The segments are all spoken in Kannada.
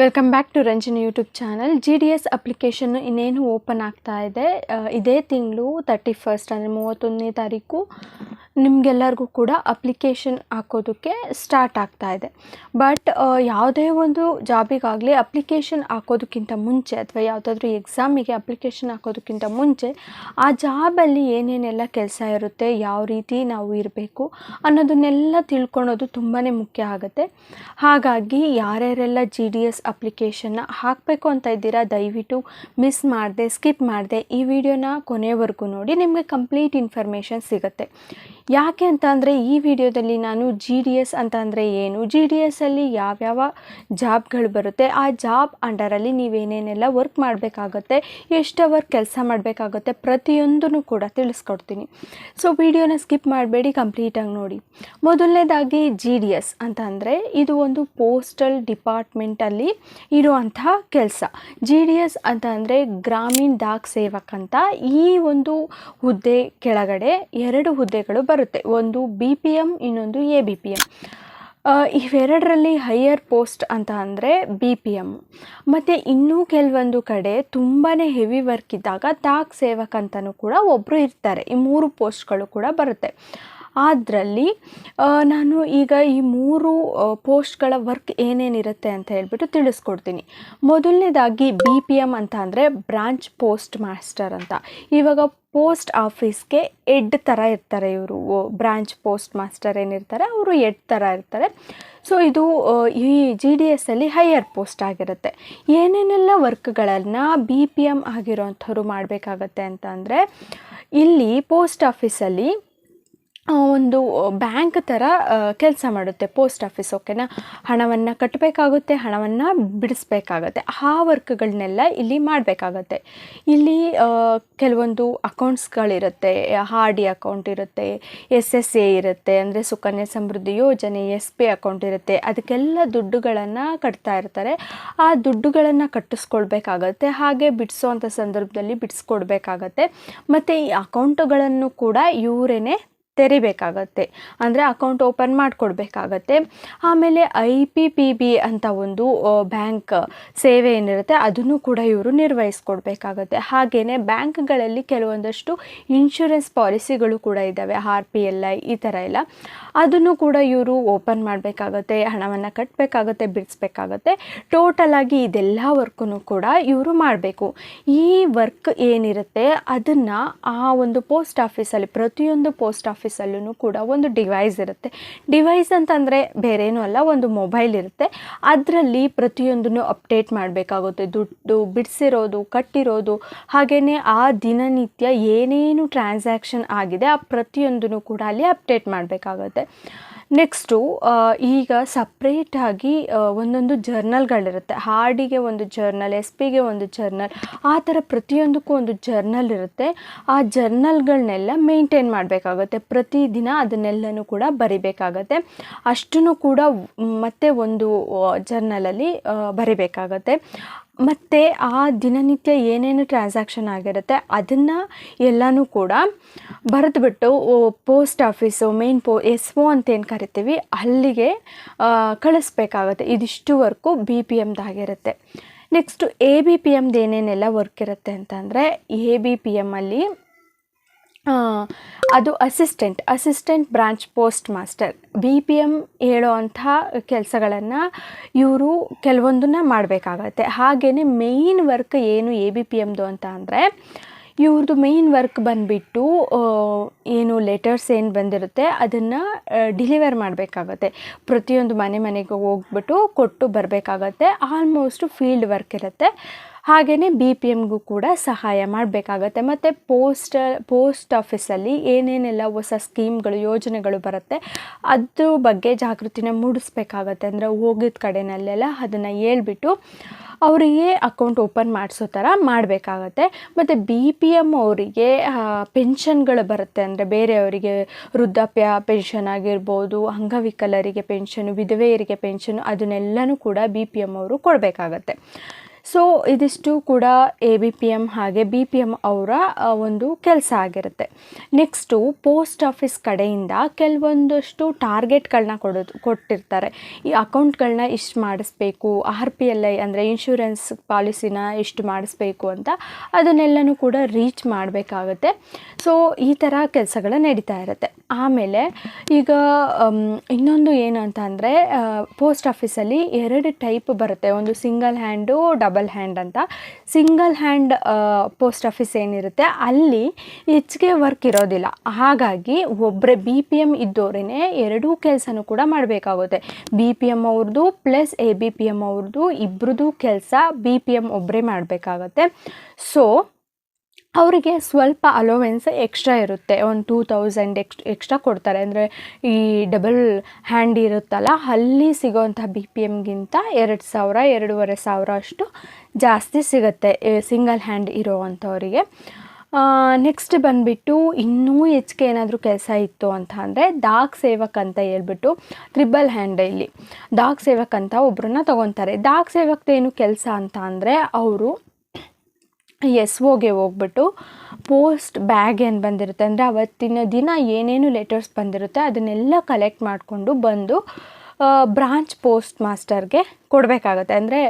Welcome back to Ranjani YouTube channel G D S application ಇನ್ನೇನು ಓಪನ್ ಆಗ್ತಾ ಇದೆ. ಇದೇ ತಿಂಗಳು ತರ್ಟಿ ಫಸ್ಟ್ ಅಂದರೆ ಮೂವತ್ತೊಂದನೇ ತಾರೀಕು. ನಿಮಗೆಲ್ಲರಿಗೂ ಕೂಡ ಅಪ್ಲಿಕೇಶನ್ ಹಾಕೋದಕ್ಕೆ ಸ್ಟಾರ್ಟ್ ಆಗ್ತಾ ಇದೆ. ಬಟ್ ಯಾವುದೇ ಒಂದು ಜಾಬಿಗಾಗಲಿ ಅಪ್ಲಿಕೇಶನ್ ಹಾಕೋದಕ್ಕಿಂತ ಮುಂಚೆ ಅಥವಾ ಯಾವುದಾದ್ರೂ ಎಕ್ಸಾಮಿಗೆ ಅಪ್ಲಿಕೇಶನ್ ಹಾಕೋದಕ್ಕಿಂತ ಮುಂಚೆ ಆ ಜಾಬಲ್ಲಿ ಏನೇನೆಲ್ಲ ಕೆಲಸ ಇರುತ್ತೆ, ಯಾವ ರೀತಿ ನಾವು ಇರಬೇಕು ಅನ್ನೋದನ್ನೆಲ್ಲ ತಿಳ್ಕೊಳೋದು ತುಂಬಾ ಮುಖ್ಯ ಆಗುತ್ತೆ. ಹಾಗಾಗಿ ಯಾರ್ಯಾರೆಲ್ಲ ಜಿ ಡಿ ಎಸ್ ಅಪ್ಲಿಕೇಶನ್ನ ಹಾಕಬೇಕು ಅಂತ ಇದ್ದೀರಾ, ದಯವಿಟ್ಟು ಮಿಸ್ ಮಾಡಿದೆ ಸ್ಕಿಪ್ ಮಾಡಿದೆ ಈ ವಿಡಿಯೋನ ಕೊನೆವರೆಗೂ ನೋಡಿ, ನಿಮಗೆ ಕಂಪ್ಲೀಟ್ ಇನ್ಫಾರ್ಮೇಷನ್ ಸಿಗುತ್ತೆ. ಯಾಕೆ ಅಂತ ಅಂದರೆ ಈ ವಿಡಿಯೋದಲ್ಲಿ ನಾನು ಜಿ ಡಿ ಎಸ್ ಅಂತ ಅಂದರೆ ಏನು? ಜಿ ಡಿ ಎಸ್ಸಲ್ಲಿ ಯಾವ್ಯಾವ ಜಾಬ್ಗಳು ಬರುತ್ತೆ? ಆ ಜಾಬ್ ಅಂಡರಲ್ಲಿ ನೀವೇನೇನೆಲ್ಲ ವರ್ಕ್ ಮಾಡಬೇಕಾಗುತ್ತೆ? ಎಷ್ಟು ಅವರ್ ಕೆಲಸ ಮಾಡಬೇಕಾಗುತ್ತೆ? ಪ್ರತಿಯೊಂದನ್ನು ಕೂಡ ತಿಳಿಸ್ಕೊಡ್ತೀನಿ. ಸೊ ವಿಡಿಯೋನ ಸ್ಕಿಪ್ ಮಾಡಬೇಡಿ ಕಂಪ್ಲೀಟಾಗಿ ನೋಡಿ. ಮೊದಲನೇದಾಗಿ ಜಿ ಡಿ ಎಸ್ ಅಂತ ಅಂದರೆ ಇದು ಒಂದು ಪೋಸ್ಟಲ್ ಡಿಪಾರ್ಟ್ಮೆಂಟಲ್ಲಿ ಇರುವಂತಹ ಕೆಲಸ. ಜಿ ಡಿ ಎಸ್ ಅಂತ ಅಂದರೆ ಗ್ರಾಮೀಣ್ ಡಾಕ್ ಸೇವಕ್ ಅಂತ ಈ ಒಂದು ಹುದ್ದೆ ಕೆಳಗಡೆ ಎರಡು ಹುದ್ದೆಗಳು ಬರುತ್ತೆ. ಒಂದು ಬಿ ಪಿ ಎಂ ಇನ್ನೊಂದು ಎ ಬಿ ಪಿ ಎಂ ಇವೆರಡರಲ್ಲಿ ಹೈಯರ್ ಪೋಸ್ಟ್ ಅಂತ ಅಂದರೆ ಬಿ ಪಿ ಎಂ ಮತ್ತು ಇನ್ನೂ ಕೆಲವೊಂದು ಕಡೆ ತುಂಬಾ ಹೆವಿ ವರ್ಕ್ ಇದ್ದಾಗ ಡಾಕ್ ಸೇವಕ್ ಅಂತಲೂ ಕೂಡ ಒಬ್ಬರು ಇರ್ತಾರೆ. ಈ ಮೂರು ಪೋಸ್ಟ್ಗಳು ಕೂಡ ಬರುತ್ತೆ. ಅದರಲ್ಲಿ ನಾನು ಈಗ ಈ ಮೂರು ಪೋಸ್ಟ್ಗಳ ವರ್ಕ್ ಏನೇನಿರುತ್ತೆ ಅಂತ ಹೇಳ್ಬಿಟ್ಟು ತಿಳಿಸ್ಕೊಡ್ತೀನಿ. ಮೊದಲನೇದಾಗಿ ಬಿ ಪಿ ಎಂ ಅಂತ ಅಂದರೆ ಬ್ರಾಂಚ್ ಪೋಸ್ಟ್ ಮಾಸ್ಟರ್ ಅಂತ. ಇವಾಗ ಪೋಸ್ಟ್ ಆಫೀಸ್ಗೆ ಎಡ್ ಥರ ಇರ್ತಾರೆ ಇವರು. ಬ್ರಾಂಚ್ ಪೋಸ್ಟ್ ಮಾಸ್ಟರ್ ಏನಿರ್ತಾರೆ, ಅವರು ಎಡ್ ಥರ ಇರ್ತಾರೆ. ಸೊ, ಇದು ಈ ಜಿ ಡಿ ಎಸ್ಸಲ್ಲಿ ಹೈಯರ್ ಪೋಸ್ಟ್ ಆಗಿರುತ್ತೆ. ಏನೇನೆಲ್ಲ ವರ್ಕ್ಗಳನ್ನು ಬಿ ಪಿ ಎಂ ಆಗಿರೋಂಥವ್ರು ಮಾಡಬೇಕಾಗತ್ತೆ ಅಂತ ಅಂದರೆ, ಇಲ್ಲಿ ಪೋಸ್ಟ್ ಆಫೀಸಲ್ಲಿ ಒಂದು ಬ್ಯಾಂಕ್ ಥರ ಕೆಲಸ ಮಾಡುತ್ತೆ ಪೋಸ್ಟ್ ಆಫೀಸ್, ಓಕೆನಾ? ಹಣವನ್ನು ಕಟ್ಟಬೇಕಾಗುತ್ತೆ ಹಣವನ್ನು ಬಿಡಿಸ್ಬೇಕಾಗತ್ತೆ. ಆ ವರ್ಕ್ಗಳನ್ನೆಲ್ಲ ಇಲ್ಲಿ ಮಾಡಬೇಕಾಗತ್ತೆ. ಇಲ್ಲಿ ಕೆಲವೊಂದು ಅಕೌಂಟ್ಸ್ಗಳಿರುತ್ತೆ, ಆರ್ ಡಿ ಅಕೌಂಟ್ ಇರುತ್ತೆ, ಎಸ್ ಎಸ್ ಎ ಇರುತ್ತೆ, ಅಂದರೆ ಸುಕನ್ಯಾ ಸಮೃದ್ಧಿ ಯೋಜನೆ, ಎಸ್ ಪಿ ಅಕೌಂಟ್ ಇರುತ್ತೆ. ಅದಕ್ಕೆಲ್ಲ ದುಡ್ಡುಗಳನ್ನು ಕಟ್ತಾ ಇರ್ತಾರೆ. ಆ ದುಡ್ಡುಗಳನ್ನು ಕಟ್ಟಿಸ್ಕೊಳ್ಬೇಕಾಗತ್ತೆ. ಹಾಗೆ ಬಿಡಿಸೋವಂಥ ಸಂದರ್ಭದಲ್ಲಿ ಬಿಡಿಸ್ಕೊಡ್ಬೇಕಾಗತ್ತೆ. ಮತ್ತು ಈ ಅಕೌಂಟುಗಳನ್ನು ಕೂಡ ಇವರೇನೆ ತೆರಿಬೇಕಾಗತ್ತೆ. ಅಂದರೆ ಅಕೌಂಟ್ ಓಪನ್ ಮಾಡಿಕೊಡ್ಬೇಕಾಗತ್ತೆ. ಆಮೇಲೆ ಐ ಪಿ ಪಿ ಬಿ ಅಂತ ಒಂದು ಬ್ಯಾಂಕ್ ಸೇವೆ ಏನಿರುತ್ತೆ, ಅದನ್ನು ಕೂಡ ಇವರು ನಿರ್ವಹಿಸ್ಕೊಡ್ಬೇಕಾಗತ್ತೆ. ಹಾಗೆಯೇ ಬ್ಯಾಂಕ್ಗಳಲ್ಲಿ ಕೆಲವೊಂದಷ್ಟು ಇನ್ಶೂರೆನ್ಸ್ ಪಾಲಿಸಿಗಳು ಕೂಡ ಇದ್ದಾವೆ, ಆರ್ ಪಿ ಎಲ್ ಐ ಈ ಥರ ಎಲ್ಲ. ಅದನ್ನು ಕೂಡ ಇವರು ಓಪನ್ ಮಾಡಬೇಕಾಗತ್ತೆ, ಹಣವನ್ನು ಕಟ್ಟಬೇಕಾಗತ್ತೆ ಬಿಡಿಸ್ಬೇಕಾಗತ್ತೆ. ಟೋಟಲ್ ಆಗಿ ಇದೆಲ್ಲ ವರ್ಕನ್ನು ಕೂಡ ಇವರು ಮಾಡಬೇಕು. ಈ ವರ್ಕ್ ಏನಿರುತ್ತೆ, ಅದನ್ನು ಆ ಒಂದು ಪೋಸ್ಟ್ ಆಫೀಸಲ್ಲಿ, ಪ್ರತಿಯೊಂದು ಪೋಸ್ಟ್ ಆಫೀಸಲ್ಲೂ ಕೂಡ ಒಂದು ಡಿವೈಸ್ ಇರುತ್ತೆ. ಡಿವೈಸ್ ಅಂತಂದರೆ ಬೇರೇನೂ ಅಲ್ಲ, ಒಂದು ಮೊಬೈಲ್ ಇರುತ್ತೆ. ಅದರಲ್ಲಿ ಪ್ರತಿಯೊಂದನ್ನು ಅಪ್ಡೇಟ್ ಮಾಡಬೇಕಾಗುತ್ತೆ. ದುಡ್ಡು ಬಿಡಿಸಿರೋದು, ಕಟ್ಟಿರೋದು ಹಾಗೆಯೇ ಆ ದಿನನಿತ್ಯ ಏನೇನು ಟ್ರಾನ್ಸಾಕ್ಷನ್ ಆಗಿದೆ ಆ ಪ್ರತಿಯೊಂದನ್ನು ಕೂಡ ಅಲ್ಲಿ ಅಪ್ಡೇಟ್ ಮಾಡಬೇಕಾಗುತ್ತೆ. ನೆಕ್ಸ್ಟು ಈಗ ಸಪ್ರೇಟಾಗಿ ಒಂದೊಂದು ಜರ್ನಲ್ಗಳಿರುತ್ತೆ ಹಾಡಿಗೆ ಒಂದು ಜರ್ನಲ್ ಎಸ್ ಪಿಗೆ ಒಂದು ಜರ್ನಲ್ ಆ ಥರ ಪ್ರತಿಯೊಂದಕ್ಕೂ ಒಂದು ಜರ್ನಲ್ ಇರುತ್ತೆ. ಆ ಜರ್ನಲ್ಗಳನ್ನೆಲ್ಲ ಮೇಂಟೈನ್ ಮಾಡಬೇಕಾಗುತ್ತೆ. ಪ್ರತಿದಿನ ಅದನ್ನೆಲ್ಲನೂ ಕೂಡ ಬರಿಬೇಕಾಗತ್ತೆ. ಅಷ್ಟನ್ನು ಕೂಡ ಮತ್ತೆ ಒಂದು ಜರ್ನಲಲ್ಲಿ ಬರಿಬೇಕಾಗತ್ತೆ. ಮತ್ತು ಆ ದಿನನಿತ್ಯ ಏನೇನು ಟ್ರಾನ್ಸಾಕ್ಷನ್ ಆಗಿರುತ್ತೆ ಅದನ್ನು ಎಲ್ಲನೂ ಕೂಡ ಬರೆದುಬಿಟ್ಟು ಪೋಸ್ಟ್ ಆಫೀಸು ಮೇನ್ ಪೋ ಎಸ್ ಒ ಅಂತ ಏನು ಕರಿತೀವಿ, ಅಲ್ಲಿಗೆ ಕಳಿಸ್ಬೇಕಾಗುತ್ತೆ ಕಳಿಸ್ಬೇಕಾಗತ್ತೆ. ಇದಿಷ್ಟು ವರ್ಕು ಬಿ ಪಿ ಎಮ್ದಾಗಿರುತ್ತೆ ನೆಕ್ಸ್ಟು ಎ ಬಿ ಪಿ ಎಮ್ದು ಏನೇನೆಲ್ಲ ವರ್ಕ್ ಇರುತ್ತೆ ಅಂತಂದರೆ ಎ ಬಿ ಪಿ ಎಮ್ಮಲ್ಲಿ ಅದು assistant assistant branch post master B P M ಹೇಳೋ ಅಂಥ ಕೆಲಸಗಳನ್ನು ಇವರು ಕೆಲವೊಂದನ್ನ ಮಾಡಬೇಕಾಗತ್ತೆ. ಹಾಗೆಯೇ ಮೇಯ್ನ್ ವರ್ಕ್ ಏನು ಎ ಬಿ ಪಿ ಎಮ್ದು ಅಂತ ಅಂದರೆ ಇವ್ರದ್ದು ಮೇಯ್ನ್ ವರ್ಕ್ ಬಂದುಬಿಟ್ಟು ಏನು ಲೆಟರ್ಸ್ ಏನು ಬಂದಿರುತ್ತೆ, ಅದನ್ನು ಡಿಲಿವರ್ ಮಾಡಬೇಕಾಗತ್ತೆ. ಪ್ರತಿಯೊಂದು ಮನೆ ಮನೆಗೆ ಹೋಗ್ಬಿಟ್ಟು ಕೊಟ್ಟು ಬರಬೇಕಾಗತ್ತೆ. ಆಲ್ಮೋಸ್ಟು ಫೀಲ್ಡ್ ವರ್ಕ್ ಇರುತ್ತೆ. ಹಾಗೆಯೇ ಬಿ ಪಿ ಎಮ್ಗೂ ಕೂಡ ಸಹಾಯ ಮಾಡಬೇಕಾಗತ್ತೆ. ಮತ್ತು ಪೋಸ್ಟ್ ಪೋಸ್ಟ್ ಆಫೀಸಲ್ಲಿ ಏನೇನೆಲ್ಲ ಹೊಸ ಸ್ಕೀಮ್ಗಳು ಯೋಜನೆಗಳು ಬರುತ್ತೆ, ಅದ್ರ ಬಗ್ಗೆ ಜಾಗೃತಿನ ಮೂಡಿಸ್ಬೇಕಾಗತ್ತೆ. ಅಂದರೆ ಹೋಗಿದ ಕಡೆನಲ್ಲೆಲ್ಲ ಅದನ್ನು ಹೇಳ್ಬಿಟ್ಟು ಅವರಿಗೆ ಅಕೌಂಟ್ ಓಪನ್ ಮಾಡಿಸೋ ಥರ ಮಾಡಬೇಕಾಗತ್ತೆ. ಮತ್ತು ಬಿ ಪಿ ಎಂ ಅವರಿಗೆ ಪೆನ್ಷನ್ಗಳು ಬರುತ್ತೆ ಅಂದರೆ ಬೇರೆಯವರಿಗೆ ವೃದ್ಧಾಪ್ಯ ಪೆನ್ಷನ್ ಆಗಿರ್ಬೋದು, ಅಂಗವಿಕಲರಿಗೆ ಪೆನ್ಷನ್ ವಿಧವೆಯರಿಗೆ ಪೆನ್ಷನ್ ಅದನ್ನೆಲ್ಲನೂ ಕೂಡ ಬಿ ಪಿ ಎಂ ಅವರು ಕೊಡಬೇಕಾಗತ್ತೆ. ಸೊ ಇದಿಷ್ಟು ಕೂಡ ಎ ಬಿ ಪಿ ಎಂ ಹಾಗೆ ಬಿ ಪಿ ಎಂ ಅವರ ಒಂದು ಕೆಲಸ ಆಗಿರುತ್ತೆ. ನೆಕ್ಸ್ಟು ಪೋಸ್ಟ್ ಆಫೀಸ್ ಕಡೆಯಿಂದ ಕೆಲವೊಂದಷ್ಟು ಟಾರ್ಗೆಟ್ಗಳನ್ನ ಕೊಡೋದು, ಕೊಟ್ಟಿರ್ತಾರೆ. ಈ ಅಕೌಂಟ್ಗಳನ್ನ ಇಷ್ಟು ಮಾಡಿಸ್ಬೇಕು ಆರ್ ಪಿ ಎಲ್ ಐ ಅಂದರೆ ಇನ್ಶೂರೆನ್ಸ್ ಪಾಲಿಸಿನ ಇಷ್ಟು ಮಾಡಿಸ್ಬೇಕು ಅಂತ ಅದನ್ನೆಲ್ಲನೂ ಕೂಡ ರೀಚ್ ಮಾಡಬೇಕಾಗುತ್ತೆ. ಸೊ ಈ ಥರ ಕೆಲಸಗಳು ನಡೀತಾ ಇರುತ್ತೆ. ಆಮೇಲೆ ಈಗ ಇನ್ನೊಂದು ಏನು ಅಂತ ಅಂದರೆ ಪೋಸ್ಟ್ ಆಫೀಸಲ್ಲಿ ಎರಡು ಟೈಪ್ ಬರುತ್ತೆ. ಒಂದು ಸಿಂಗಲ್ ಹ್ಯಾಂಡು ಡಬಲ್ ಹ್ಯಾಂಡ್ ಅಂತ. ಸಿಂಗಲ್ ಹ್ಯಾಂಡ್ ಪೋಸ್ಟ್ ಆಫೀಸ್ ಏನಿರುತ್ತೆ, ಅಲ್ಲಿ ಹೆಚ್ಚಿಗೆ ವರ್ಕ್ ಇರೋದಿಲ್ಲ. ಹಾಗಾಗಿ ಒಬ್ಬರೇ ಬಿ ಪಿ ಎಂ ಇದ್ದವರೇ ಎರಡೂ ಕೆಲಸನೂ ಕೂಡ ಮಾಡಬೇಕಾಗುತ್ತೆ. ಬಿ ಪಿ ಎಂ ಅವ್ರದ್ದು plus A B P M ಅವ್ರದ್ದು ಇಬ್ಬರದ್ದು ಕೆಲಸ ಬಿ ಪಿ ಎಂ ಒಬ್ಬರೇ ಮಾಡಬೇಕಾಗತ್ತೆ. ಸೊ ಅವರಿಗೆ ಸ್ವಲ್ಪ ಅಲೋವೆನ್ಸ್ ಎಕ್ಸ್ಟ್ರಾ ಇರುತ್ತೆ. ಒಂದು ಟೂ ತೌಸಂಡ್ ಎಕ್ಸ್ ಎಕ್ಸ್ಟ್ರಾ ಕೊಡ್ತಾರೆ. ಅಂದರೆ ಈ ಡಬಲ್ ಹ್ಯಾಂಡ್ ಇರುತ್ತಲ್ಲ, ಅಲ್ಲಿ ಸಿಗೋವಂಥ ಬಿ ಪಿ ಎಮ್ಗಿಂತ ಎರಡು ಸಾವಿರ, ಎರಡೂವರೆ ಸಾವಿರ ಅಷ್ಟು ಜಾಸ್ತಿ ಸಿಗುತ್ತೆ ಸಿಂಗಲ್ ಹ್ಯಾಂಡ್ ಇರೋವಂಥವರಿಗೆ. ನೆಕ್ಸ್ಟ್ ಬಂದುಬಿಟ್ಟು ಇನ್ನೂ ಹೆಚ್ಚಿಗೆ ಏನಾದರೂ ಕೆಲಸ ಇತ್ತು ಅಂತ ಅಂದರೆ ಡಾಕ್ ಸೇವಕ್ ಅಂತ ಹೇಳ್ಬಿಟ್ಟು ತ್ರಿಬಲ್ ಹ್ಯಾಂಡ್ ಇಲ್ಲಿ. ಡಾಕ್ ಸೇವಕ್ ಅಂತ ಒಬ್ಬರನ್ನ ತೊಗೊತಾರೆ. ಡಾಕ್ ಸೇವಕ್ದೇನು ಕೆಲಸ ಅಂತ ಅಂದರೆ ಅವರು ಎಸ್ ಓಗೆ ಹೋಗ್ಬಿಟ್ಟು ಪೋಸ್ಟ್ ಬ್ಯಾಗ್ ಏನು ಬಂದಿರುತ್ತೆ ಅಂದರೆ ಅವತ್ತಿನ ದಿನ ಏನೇನು ಲೆಟರ್ಸ್ ಬಂದಿರುತ್ತೆ ಅದನ್ನೆಲ್ಲ ಕಲೆಕ್ಟ್ ಮಾಡಿಕೊಂಡು ಬಂದು ಬ್ರಾಂಚ್ ಪೋಸ್ಟ್ ಮಾಸ್ಟರ್ಗೆ ಕೊಡಬೇಕಾಗತ್ತೆ. ಅಂದರೆ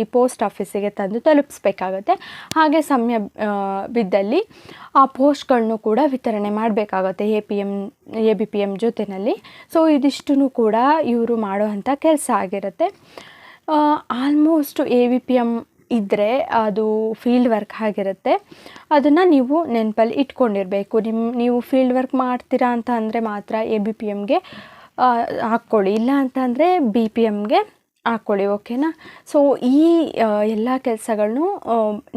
ಈ ಪೋಸ್ಟ್ ಆಫೀಸಿಗೆ ತಂದು ತಲುಪಿಸ್ಬೇಕಾಗತ್ತೆ. ಹಾಗೆ ಸಮಯ ಬಿದ್ದಲ್ಲಿ ಆ ಪೋಸ್ಟ್ಗಳನ್ನು ಕೂಡ ವಿತರಣೆ ಮಾಡಬೇಕಾಗತ್ತೆ A P M A B P M ಜೊತೆಯಲ್ಲಿ ಸೊ ಇದಿಷ್ಟು ಕೂಡ ಇವರು ಮಾಡುವಂಥ ಕೆಲಸ ಆಗಿರುತ್ತೆ. Almost A V P M ಇದ್ದರೆ ಅದು ಫೀಲ್ಡ್ ವರ್ಕ್ ಆಗಿರುತ್ತೆ. ಅದನ್ನು ನೀವು ನೆನಪಲ್ಲಿ ಇಟ್ಕೊಂಡಿರಬೇಕು. ನಿಮ್ಮ ನೀವು ಫೀಲ್ಡ್ ವರ್ಕ್ ಮಾಡ್ತೀರಾ ಅಂತ ಅಂದರೆ ಮಾತ್ರ ಎ ಬಿ ಪಿ ಎಮ್ಗೆ ಹಾಕ್ಕೊಳ್ಳಿ. ಇಲ್ಲ ಅಂತ ಅಂದರೆ ಬಿ ಪಿ ಎಮ್ಗೆ ಹಾಕ್ಕೊಳ್ಳಿ, ಓಕೆನಾ? ಸೊ ಈ ಎಲ್ಲ ಕೆಲಸಗಳನ್ನು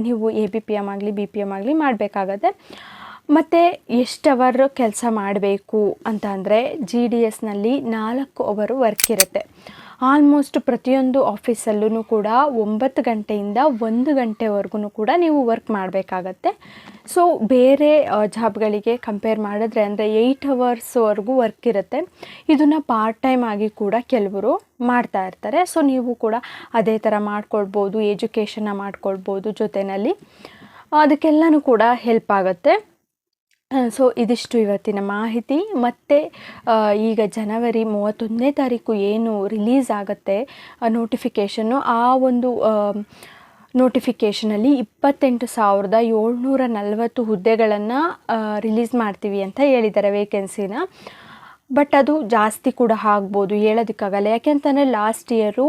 ನೀವು ಎ ಬಿ ಪಿ ಎಂ ಆಗಲಿ ಬಿ ಪಿ ಎಂ ಆಗಲಿ ಮಾಡಬೇಕಾಗತ್ತೆ. ಮತ್ತು ಎಷ್ಟು ಅವರ್ ಕೆಲಸ ಮಾಡಬೇಕು ಅಂತ ಅಂದರೆ ಜಿ ಡಿ ಎಸ್ನಲ್ಲಿ ನಾಲ್ಕು ಅವರು ವರ್ಕ್ ಇರುತ್ತೆ. ಆಲ್ಮೋಸ್ಟ್ ಪ್ರತಿಯೊಂದು ಆಫೀಸಲ್ಲೂ ಕೂಡ ಒಂಬತ್ತು ಗಂಟೆಯಿಂದ ಒಂದು ಗಂಟೆವರೆಗೂ ಕೂಡ ನೀವು ವರ್ಕ್ ಮಾಡಬೇಕಾಗತ್ತೆ. ಸೊ ಬೇರೆ ಜಾಬ್ಗಳಿಗೆ ಕಂಪೇರ್ ಮಾಡಿದ್ರೆ ಅಂದರೆ ಏಯ್ಟ್ ಅವರ್ಸ್ವರೆಗೂ ವರ್ಕ್ ಇರುತ್ತೆ. ಇದನ್ನು ಪಾರ್ಟ್ ಟೈಮ್ ಆಗಿ ಕೂಡ ಕೆಲವರು ಮಾಡ್ತಾ ಇರ್ತಾರೆ. ಸೊ ನೀವು ಕೂಡ ಅದೇ ಥರ ಮಾಡ್ಕೊಳ್ಬೋದು ಎಜುಕೇಷನ್ನ ಮಾಡ್ಕೊಳ್ಬೋದು ಜೊತೆಯಲ್ಲಿ ಅದಕ್ಕೆಲ್ಲನೂ ಕೂಡ ಹೆಲ್ಪ್ ಆಗುತ್ತೆ. ಸೊ ಇದಿಷ್ಟು ಇವತ್ತಿನ ಮಾಹಿತಿ. ಮತ್ತು ಈಗ ಜನವರಿ ಮೂವತ್ತೊಂದನೇ ತಾರೀಕು ಏನು ರಿಲೀಸ್ ಆಗುತ್ತೆ ನೋಟಿಫಿಕೇಷನ್ನು ಆ ಒಂದು ನೋಟಿಫಿಕೇಷನಲ್ಲಿ ಇಪ್ಪತ್ತೆಂಟು ಸಾವಿರದ ಏಳ್ನೂರ ನಲವತ್ತು ಹುದ್ದೆಗಳನ್ನು ರಿಲೀಸ್ ಮಾಡ್ತೀವಿ ಅಂತ ಹೇಳಿದ್ದಾರೆ ವೇಕೆನ್ಸಿನ ಬಟ್ ಅದು ಜಾಸ್ತಿ ಕೂಡ ಆಗ್ಬೋದು ಹೇಳೋದಕ್ಕಾಗಲ್ಲ. ಯಾಕೆಂತಂದರೆ ಲಾಸ್ಟ್ ಇಯರು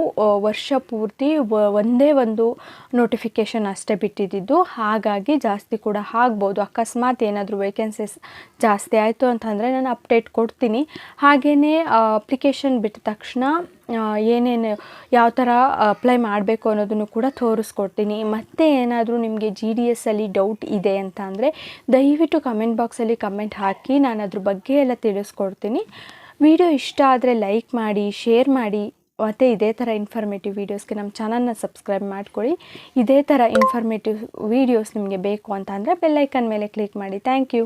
ವರ್ಷ ಪೂರ್ತಿ ಒಂದೇ ಒಂದು ನೋಟಿಫಿಕೇಷನ್ ಅಷ್ಟೇ ಬಿಟ್ಟಿದ್ದಿದ್ದು. ಹಾಗಾಗಿ ಜಾಸ್ತಿ ಕೂಡ ಆಗ್ಬೋದು. ಅಕಸ್ಮಾತ್ ಏನಾದರೂ ವೇಕೆನ್ಸೀಸ್ ಜಾಸ್ತಿ ಆಯಿತು ಅಂತಂದರೆ ನಾನು ಅಪ್ಡೇಟ್ ಕೊಡ್ತೀನಿ. ಹಾಗೆಯೇ ಅಪ್ಲಿಕೇಶನ್ ಬಿಟ್ಟ ತಕ್ಷಣ ಏನೇನು ಯಾವ ಥರ ಅಪ್ಲೈ ಮಾಡಬೇಕು ಅನ್ನೋದನ್ನು ಕೂಡ ತೋರಿಸ್ಕೊಡ್ತೀನಿ. ಮತ್ತೆ ಏನಾದರೂ ನಿಮಗೆ ಜಿ ಡಿ ಎಸ್ಸಲ್ಲಿ ಡೌಟ್ ಇದೆ ಅಂತ ಅಂದರೆ, ದಯವಿಟ್ಟು ಕಮೆಂಟ್ ಬಾಕ್ಸಲ್ಲಿ ಕಮೆಂಟ್ ಹಾಕಿ, ನಾನು ಅದ್ರ ಬಗ್ಗೆ ಎಲ್ಲ ತಿಳಿಸ್ಕೊಡ್ತೀನಿ. ವಿಡಿಯೋ ಇಷ್ಟ ಆದರೆ ಲೈಕ್ ಮಾಡಿ ಶೇರ್ ಮಾಡಿ, ಮತ್ತು ಇದೇ ಥರ ಇನ್ಫಾರ್ಮೇಟಿವ್ ವೀಡಿಯೋಸ್ಗೆ ನಮ್ಮ ಚಾನಲ್ನ ಸಬ್ಸ್ಕ್ರೈಬ್ ಮಾಡ್ಕೊಳ್ಳಿ. ಇದೇ ಥರ ಇನ್ಫಾರ್ಮೇಟಿವ್ ವೀಡಿಯೋಸ್ ನಿಮಗೆ ಬೇಕು ಅಂತ ಅಂದರೆ ಬೆಲ್ಲೈಕನ್ ಮೇಲೆ ಕ್ಲಿಕ್ ಮಾಡಿ. Thank you